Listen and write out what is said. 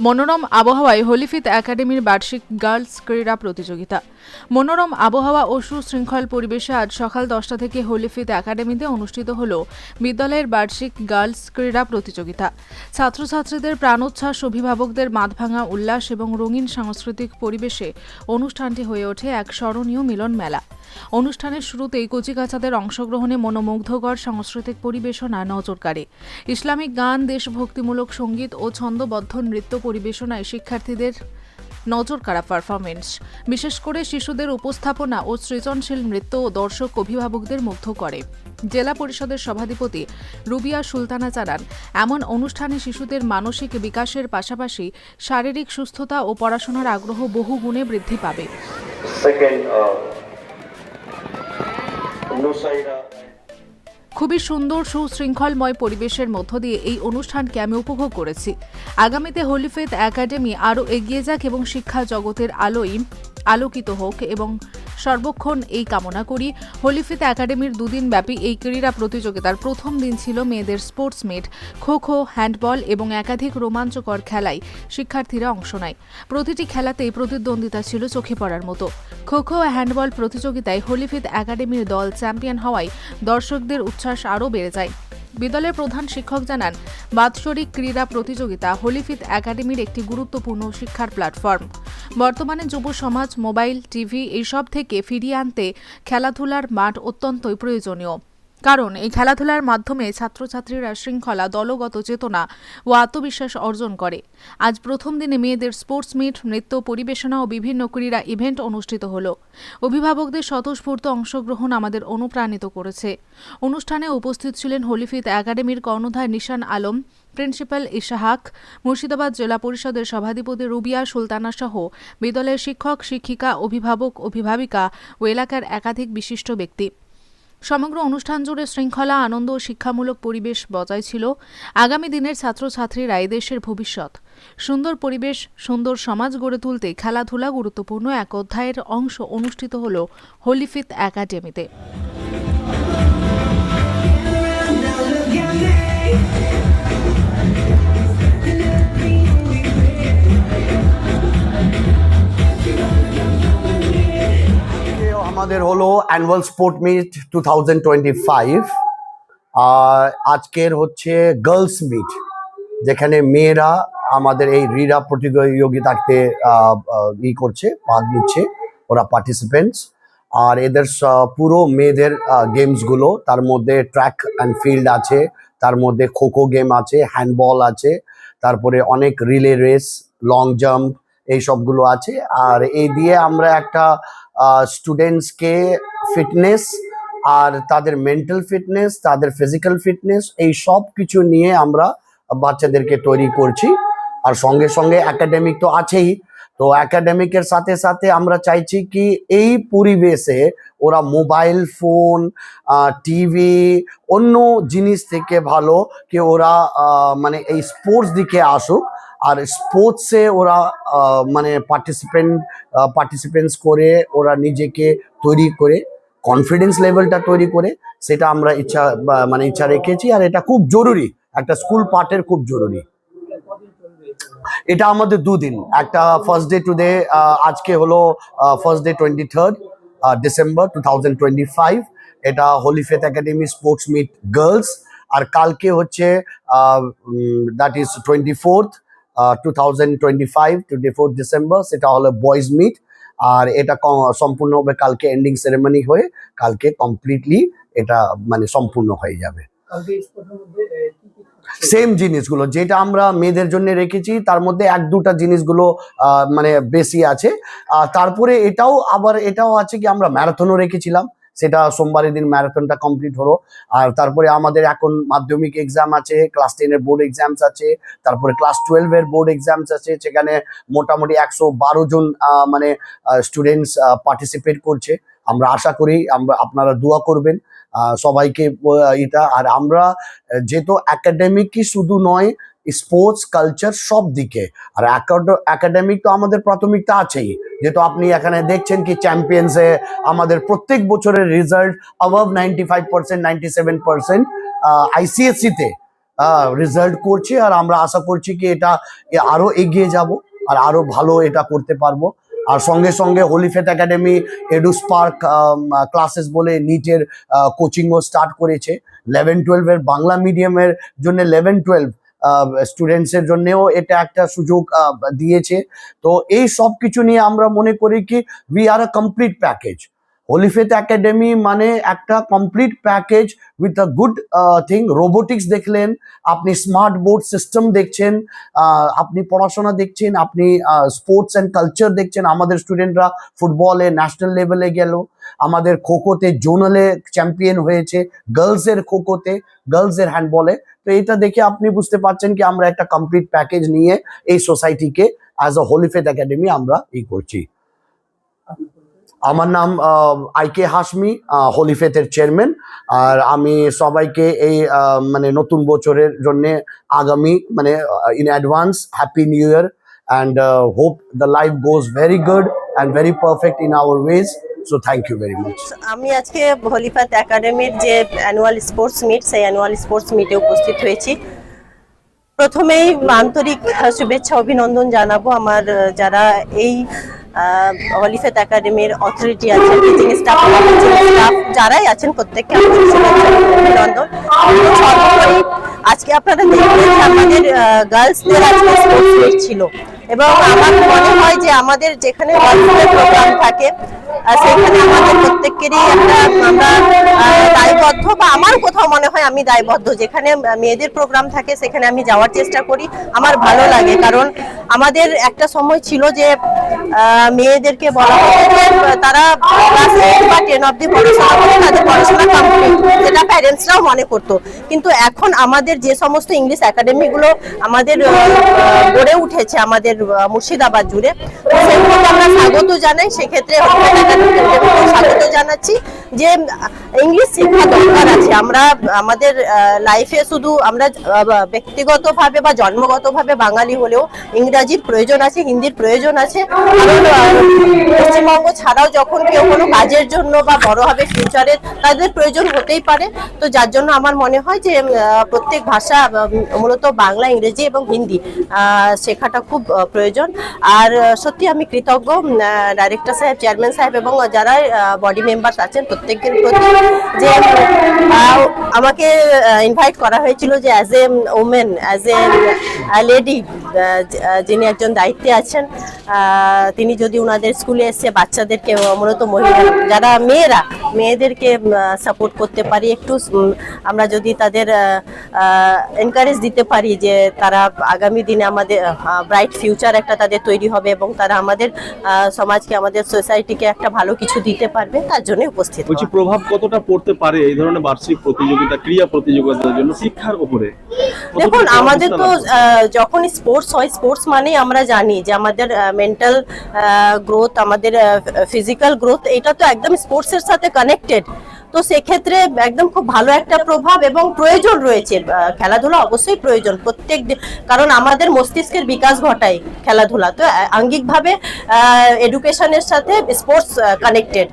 মনোরম আবহাওয়ায় হোলিফিত একাডেমির বার্ষিক গার্লস ক্রীড়া প্রতিযোগিতা। মনোরম আবহাওয়া ও সুশৃঙ্খল পরিবেশে আজ সকাল দশটা থেকে হোলিফিত একাডেমিতে অনুষ্ঠিত হল বিদ্যালয়ের বার্ষিক গার্লস ক্রীড়া প্রতিযোগিতা। ছাত্রছাত্রীদের প্রাণোচ্ছ্বাস, অভিভাবকদের মাথভাঙা উল্লাস এবং রঙিন সাংস্কৃতিক পরিবেশে অনুষ্ঠানটি হয়ে ওঠে এক স্মরণীয় মিলন মেলা অনুষ্ঠানের শুরুতেই কচিকাচাদের অংশগ্রহণে মনোমুগ্ধকর সাংস্কৃতিক পরিবেশনা নজর কাড়ে ইসলামিক গান, দেশভক্তিমূলক সংগীত ও ছন্দবদ্ধ নৃত্য পরিবেশনায় শিক্ষার্থীদের নজর কাড়া পারফরমেন্স। বিশেষ করে শিশুদের উপস্থাপনা ও সৃজনশীল নৃত্য ও দর্শক অভিভাবকদের মুগ্ধ করে। জেলা পরিষদের সভাধিপতি রুবিয়া সুলতানা জানান, এমন অনুষ্ঠানে শিশুদের মানসিক বিকাশের পাশাপাশি শারীরিক সুস্থতা ও পড়াশোনার আগ্রহ বহু গুণে বৃদ্ধি পাবে। Uh. খুবই সুন্দর, সুশৃঙ্খলময় পরিবেশের মধ্য দিয়ে এই অনুষ্ঠানকে আমি উপভোগ করেছি। আগামীতে হোলিফেথ একাডেমি আরও এগিয়ে যাক এবং শিক্ষা জগতের আলোয় আলোকিত হোক এবং সর্বক্ষণ এই কামনা করি। হোলিফেথ একাডেমির দুদিন ব্যাপী এই ক্রীড়া প্রতিযোগিতার প্রথম দিন ছিল মেয়েদের sports meet kho kho handball এবং একাধিক রোমাঞ্চকর খেলায় শিক্ষার্থীরা অংশ নেয়। প্রতিটি খেলাতেই প্রতিদ্বন্দ্বিতা ছিল চোখে পড়ার মতো। খো খো হ্যান্ডবল প্রতিযোগিতায় হোলিফিথ একাডেমির দল চ্যাম্পিয়ন হওয়ায় দর্শকদের উচ্ছ্বাস আরও বেড়ে যায়। বিদ্যালয়ের প্রধান শিক্ষক জানান, বাৎসরিক ক্রীড়া প্রতিযোগিতা হোলিফিথ একাডেমির একটি গুরুত্বপূর্ণ শিক্ষার প্ল্যাটফর্ম। বর্তমানে যুব সমাজ, মোবাইল, টিভি এইসব থেকে ফিরিয়ে আনতে খেলাধুলার মাঠ অত্যন্তই প্রয়োজনীয়। কারণ, এই খেলাধুলার মাধ্যমে ছাত্রছাত্রীরা শৃঙ্খলা, দলগত চেতনা ও আত্মবিশ্বাস অর্জন করে। আজ প্রথম দিনে মেয়েদের স্পোর্টস মিট, নৃত্য পরিবেশনা ও বিভিন্ন ক্রীড়া ইভেন্ট অনুষ্ঠিত হল। অভিভাবকদের স্বতঃস্ফূর্ত অংশগ্রহণ আমাদের অনুপ্রাণিত করেছে। অনুষ্ঠানে উপস্থিত ছিলেন হোলিফিথ একাডেমির কর্ণধার নিশান আলম, প্রিন্সিপাল ইশাহাক, মুর্শিদাবাদ জেলা পরিষদের সভাধিপতি রুবিয়া সুলতানা সহ বিদ্যালয়ের শিক্ষক, শিক্ষিকা, অভিভাবক, অভিভাবিকা ও এলাকার একাধিক বিশিষ্ট ব্যক্তি। সমগ্র অনুষ্ঠান জুড়ে শৃঙ্খলা, আনন্দ ও শিক্ষামূলক পরিবেশ বজায় ছিল আগামী দিনের ছাত্রছাত্রীরা দেশের ভবিষ্যৎ। সুন্দর পরিবেশ, সুন্দর সমাজ গড়ে তুলতে খেলাধুলা গুরুত্বপূর্ণ এক অধ্যায়ের অংশ অনুষ্ঠিত হল হোলিফিথ একাডেমিতে। আমাদের হলো annual sport meet two thousand twenty five আর আজকের হচ্ছে গার্লস মিট যেখানে মেয়েরা আমাদের এই ক্রীড়া প্রতিযোগিতাতে ই করছে, ভাগ নিচ্ছে, ওরা পার্টিসিপেন্টস আর এদের পুরো মেয়েদের গেমসগুলো তার মধ্যে ট্র্যাক অ্যান্ড ফিল্ড আছে, তার মধ্যে খোখো গেম আছে হ্যান্ডবল আছে, তারপরে অনেক রিলে রেস লং জাম্প এই সবগুলো আছে। আর এই দিয়ে আমরা একটা স্টুডেন্টসকে ফিটনেস আর তাদের মেন্টাল ফিটনেস তাদের ফিজিক্যাল ফিটনেস এই সব কিছু নিয়ে আমরা বাচ্চাদেরকে তৈরি করছি। আর সঙ্গে সঙ্গে একাডেমিক তো আছেই। তো একাডেমিকের সাথে সাথে আমরা চাইছি কি এই পরিবেশে ওরা মোবাইল ফোন টিভি অন্য জিনিস থেকে ভালো, কি ওরা মানে এই স্পোর্টস দিকে আসুক। আর স্পোর্টসে ওরা মানে পার্টিসিপেন্ট পার্টিসিপেন্টস করে, ওরা নিজেকে তৈরি করে কনফিডেন্স লেভেলটা তৈরি করে, সেটা আমরা ইচ্ছা মানে ইচ্ছা রেখেছি আর এটা খুব জরুরি। একটা স্কুল পার্টের খুব জরুরি। এটা আমাদের দুদিন। একটা ফার্স্ট ডে টুডে আজকে হলো first day twenty third December two thousand twenty five এটা Holy Faith academy sports meet girls আর কালকে হচ্ছে that is twenty fourth two thousand twenty five twenty fourth December সেটা হলো বয়েজ মিট আর এটা সম্পূর্ণভাবে কালকে এন্ডিং সেরেমনি হয়ে কালকে কমপ্লিটলি এটা মানে সম্পূর্ণ হয়ে যাবে। সেম জিনিসগুলো যেটা আমরা মেয়েদের জন্য রেখেছি তার মধ্যে এক দুটা জিনিসগুলো মানে বেশি আছে। তারপরে এটাও আবার এটাও আছে কি আমরা ম্যারাথনও রেখেছিলাম। সেটা সোমবারের দিন ম্যারাথনটা কমপ্লিট হলো। আর তারপরে আমাদের এখন মাধ্যমিক এক্সাম আছে ক্লাস টেনের বোর্ড এক্সামস আছে, তারপরে ক্লাস টুয়েলভের বোর্ড এক্সামস আছে, সেখানে মোটামুটি একশো বারো জন মানে স্টুডেন্টস পার্টিসিপেট করছে। আমরা আশা করি আমরা, আপনারা দোয়া করবেন সবাইকে এটা। আর আমরা যেহেতু একাডেমিকই শুধু নয় স্পোর্টস, কালচার সব দিকে। আর একাডেমিক তো আমাদের প্রাথমিকটা আছেই। যেহেতু আপনি এখানে দেখছেন কি চ্যাম্পিয়ন্সে আমাদের প্রত্যেক বছরের result above ninety five percent ninety seven percent result করছে। আর আমরা আশা করছি কি এটা আরও এগিয়ে যাব আর আরও ভালো এটা করতে পারব। আর সঙ্গে সঙ্গে holy faith academy edu spark classes বলে নিটের কোচিংও স্টার্ট করেছে। লেভেন টুয়েলভের বাংলা মিডিয়ামের জন্য লেভেন টুয়েলভ স্টুডেন্টসের জন্যেও এটা একটা সুযোগ দিয়েছে। তো এই সব কিছু নিয়ে আমরা মনে করি কি we are a complete package holy faith academy মানে একটা complete package with a good thing robotics দেখলেন, আপনি স্মার্ট বোর্ড সিস্টেম দেখছেন আপনি পড়াশোনা দেখছেন, আপনি স্পোর্টস অ্যান্ড কালচার দেখছেন, আমাদের স্টুডেন্টরা ফুটবলে ন্যাশনাল লেভেলে গেল, আমাদের খোখোতে জোনালে চ্যাম্পিয়ন হয়েছে গার্লসের খোখোতে গার্লসের হ্যান্ডবলে তো এটা দেখে আপনি বুঝতে পারছেন কি আমরা একটা কমপ্লিট প্যাকেজ নিয়ে এই সোসাইটিকে অ্যাজ আ হোলিফেথ একাডেমি আমরা ই করছি। আমার নাম আইকে হাসমি হোলিফেথের চেয়ারম্যান। আর আমি সবাইকে এই মানে নতুন বছরের জন্য আগামী মানে in advance happy new year and hope the life goes very good and very perfect in our ways so thank you very much আমি আজকে হলিফাত একাডেমির যে অ্যানুয়াল স্পোর্টস মিট সেই অ্যানুয়াল স্পোর্টস মিটে উপস্থিত হয়েছি। প্রথমেই আন্তরিক শুভেচ্ছা, অভিনন্দন জানাব আমার যারা এই হলিফেত একাডেমির অথরিটি আছেন টিচিং স্টাফ স্টাফ যারাই আছেন প্রত্যেককে অভিনন্দন। আজকে আপনারা দেখবেন আমাদের গার্লসদের আজকে স্পোর্টস ছিল। এবং আমার মনে হয় যে আমাদের যেখানে প্রোগ্রাম থাকে সেখানে আমাদের প্রত্যেকেরই একটা, আমরা দায়বদ্ধ বা আমার কোথাও মনে হয় আমি দায়বদ্ধ। যেখানে মেয়েদের প্রোগ্রাম থাকে, সেখানে আমি যাওয়ার চেষ্টা করি। আমার ভালো লাগে, কারণ আমাদের একটা সময় ছিল যে মেয়েদেরকে বলা তারা ক্লাস বা টেন অব্দি পড়াশোনা করে, তাদের পড়াশোনা কমপ্লিট যেটা প্যারেন্টসরাও মনে করতো। কিন্তু এখন আমাদের যে সমস্ত ইংলিশ একাডেমিগুলো আমাদের গড়ে উঠেছে, আমাদের মুর্শিদাবাদ জুড়ে সেগুলোকে আমরা স্বাগত জানাই। সেক্ষেত্রে স্বাগত জানাচ্ছি যে ইংলিশ শিক্ষা দরকার আছে। আমরা, আমাদের লাইফে শুধু আমরা ব্যক্তিগতভাবে বা জন্মগতভাবে বাঙালি হলেও ইংরাজির প্রয়োজন আছে, হিন্দির প্রয়োজন আছে। পশ্চিমবঙ্গ ছাড়াও যখন কেউ কোনো কাজের জন্য বা বড় হবে ফিউচারে তাদের প্রয়োজন হতেই পারে। তো যার জন্য আমার মনে হয় যে প্রত্যেক ভাষা মূলত বাংলা, ইংরেজি এবং হিন্দি শেখাটা খুব প্রয়োজন। আর সত্যি আমি কৃতজ্ঞ ডাইরেক্টর সাহেব চেয়ারম্যান সাহেব এবং যারা বডি মেম্বার্স আছেন প্রত্যেকের প্রতি যে আমাকে ইনভাইট করা হয়েছিল যে as a women as a lady যিনি একজন দায়িত্বে আছেন তিনি যদি ওনাদের স্কুলে এসে বাচ্চাদেরকে মূলত মহিলা যারা মেয়েরা মেয়েদেরকে সাপোর্ট করতে পারি একটু আমরা যদি তাদের এনকারেজ দিতে পারি যে তারা আগামী দিনে আমাদের ব্রাইট ফিউচার একটা তাদের তৈরি হবে এবং তারা আমাদের সমাজকে আমাদের সোসাইটিকে একটা ভালো কিছু দিতে পারবে তার জন্য উপস্থিত বলছি প্রভাব কতটা পড়তে পারে এই ধরনের বার্ষিক প্রতিযোগিতা ক্রীড়া প্রতিযোগিতার জন্য শিক্ষার উপরে দেখুন আমাদের তো বিস্তার আছে? স্পোর্টস হয় স্পোর্টস মানেই আমরা জানি যে আমাদের মেন্টাল গ্রোথ আমাদের ফিজিক্যাল গ্রোথ এটা তো একদম স্পোর্টসের সাথে কানেক্টেড তো সেক্ষেত্রে একদম খুব ভালো একটা প্রভাব এবং প্রয়োজন রয়েছে। খেলাধুলা অবশ্যই প্রয়োজন প্রত্যেক কারণ আমাদের মস্তিষ্কের বিকাশ ঘটায় খেলাধুলা। তো আঙ্গিকভাবে এডুকেশনের সাথে স্পোর্টস কানেক্টেড